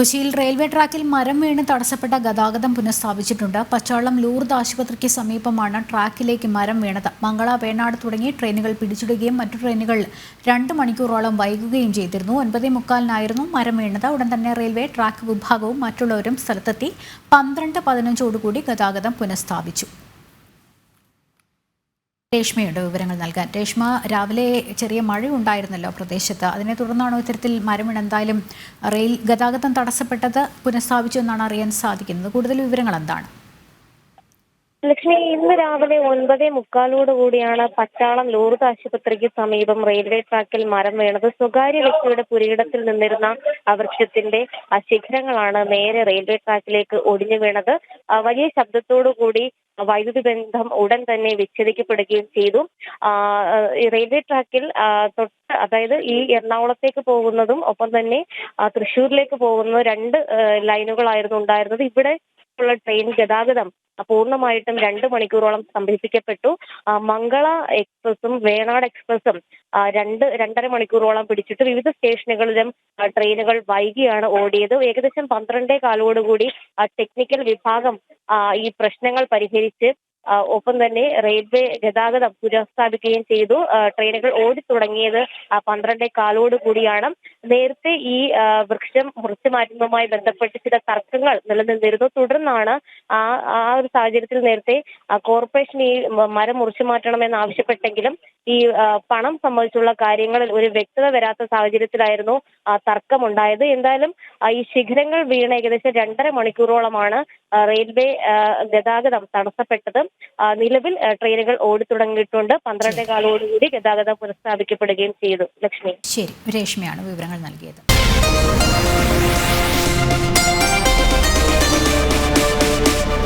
കൊച്ചിയിൽ റെയിൽവേ ട്രാക്കിൽ മരം വീണ് തടസ്സപ്പെട്ട ഗതാഗതം പുനഃസ്ഥാപിച്ചിട്ടുണ്ട്. പച്ചാളം ലൂർദ് ആശുപത്രിക്ക് സമീപമാണ് ട്രാക്കിലേക്ക് മരം വീണത്. മംഗള വേണാട് തുടങ്ങി ട്രെയിനുകൾ പിടിച്ചിടുകയും മറ്റു ട്രെയിനുകൾ രണ്ട് മണിക്കൂറോളം വൈകുകയും ചെയ്തിരുന്നു. ഒൻപതേ മുക്കാലിനായിരുന്നു മരം വീണത്. ഉടൻ തന്നെ റെയിൽവേ ട്രാക്ക് വിഭാഗവും മറ്റുള്ളവരും സ്ഥലത്തെത്തി. പന്ത്രണ്ട് പതിനഞ്ചോടുകൂടി ഗതാഗതം പുനഃസ്ഥാപിച്ചു. രേഷ്മയുണ്ട് വിവരങ്ങൾ നൽകാൻ. രേഷ്മ രാവിലെ ചെറിയ മഴ ഉണ്ടായിരുന്നല്ലോ പ്രദേശത്ത്. അതിനെ തുടർന്നാണോ ഇത്തരത്തിൽ മരമിണ് എന്തായാലും റെയിൽ ഗതാഗതം തടസ്സപ്പെട്ടത് പുനഃസ്ഥാപിച്ചു എന്നാണ് അറിയാൻ സാധിക്കുന്നത്? കൂടുതൽ വിവരങ്ങൾ എന്താണ്? ലക്ഷ്മി ഇന്ന് രാവിലെ ഒൻപതേ മുക്കാലോട് കൂടിയാണ് പട്ടാളം ലൂർദ് ആശുപത്രിക്ക് സമീപം റെയിൽവേ ട്രാക്കിൽ മരം വീണത്. സ്വകാര്യ വ്യക്തിയുടെ പുരയിടത്തിൽ നിന്നിരുന്ന വൃക്ഷത്തിന്റെ ശിഖരങ്ങളാണ് നേരെ റെയിൽവേ ട്രാക്കിലേക്ക് ഒടിഞ്ഞു വീണത്. വലിയ ശബ്ദത്തോടു കൂടി വൈദ്യുതി ബന്ധം ഉടൻ തന്നെ വിച്ഛേദിക്കപ്പെടുകയും ചെയ്തു. റെയിൽവേ ട്രാക്കിൽ തൊട്ട് അതായത് ഈ എറണാകുളത്തേക്ക് പോകുന്നതും ഒപ്പം തന്നെ തൃശ്ശൂരിലേക്ക് പോകുന്ന രണ്ട് ലൈനുകളായിരുന്നു ഉണ്ടായിരുന്നത്. ഇവിടെ ഉള്ള ട്രെയിൻ ഗതാഗതം പൂർണമായിട്ടും രണ്ട് മണിക്കൂറോളം സ്തംഭിപ്പിക്കപ്പെട്ടു മംഗള എക്സ്പ്രസും വേണാട് എക്സ്പ്രസും രണ്ട് രണ്ടര മണിക്കൂറോളം പിടിച്ചിട്ട് വിവിധ സ്റ്റേഷനുകളിലും ട്രെയിനുകൾ വൈകിയാണ് ഓടിയത്. ഏകദേശം പന്ത്രണ്ടേ കാലോടുകൂടി ടെക്നിക്കൽ വിഭാഗം ഈ പ്രശ്നങ്ങൾ പരിഹരിച്ച് ഒപ്പം തന്നെ റെയിൽവേ ഗതാഗതം പുനഃസ്ഥാപിക്കുകയും ചെയ്തു. ട്രെയിനുകൾ ഓടി തുടങ്ങിയത് ആ, പന്ത്രണ്ടേ കാലോട് കൂടിയാണ്. നേരത്തെ ഈ വൃക്ഷം മുറിച്ചു മാറ്റുന്നതുമായി ബന്ധപ്പെട്ട് ചില തർക്കങ്ങൾ നിലനിന്നിരുന്നു. തുടർന്നാണ് ആ ആ ഒരു സാഹചര്യത്തിൽ നേരത്തെ കോർപ്പറേഷൻ ഈ മരം മുറിച്ചു മാറ്റണമെന്ന് ആവശ്യപ്പെട്ടെങ്കിലും ഈ പണം സംബന്ധിച്ചുള്ള കാര്യങ്ങളിൽ ഒരു വ്യക്തത വരാത്ത സാഹചര്യത്തിലായിരുന്നു തർക്കമുണ്ടായത്. എന്തായാലും ഈ ശിഖരങ്ങൾ വീണ ഏകദേശം രണ്ടര മണിക്കൂറോളമാണ് റെയിൽവേ ഗതാഗതം തടസ്സപ്പെട്ടത് നിലവിൽ ട്രെയിനുകൾ ഓടിത്തുടങ്ങിയിട്ടുണ്ട് പന്ത്രണ്ടേ കാലോടുകൂടി ഗതാഗതം പുനഃസ്ഥാപിക്കപ്പെടുകയും ചെയ്തു. ലക്ഷ്മി. ശരി. രേഷ്മയാണ് വിവരങ്ങൾ നൽകിയത്.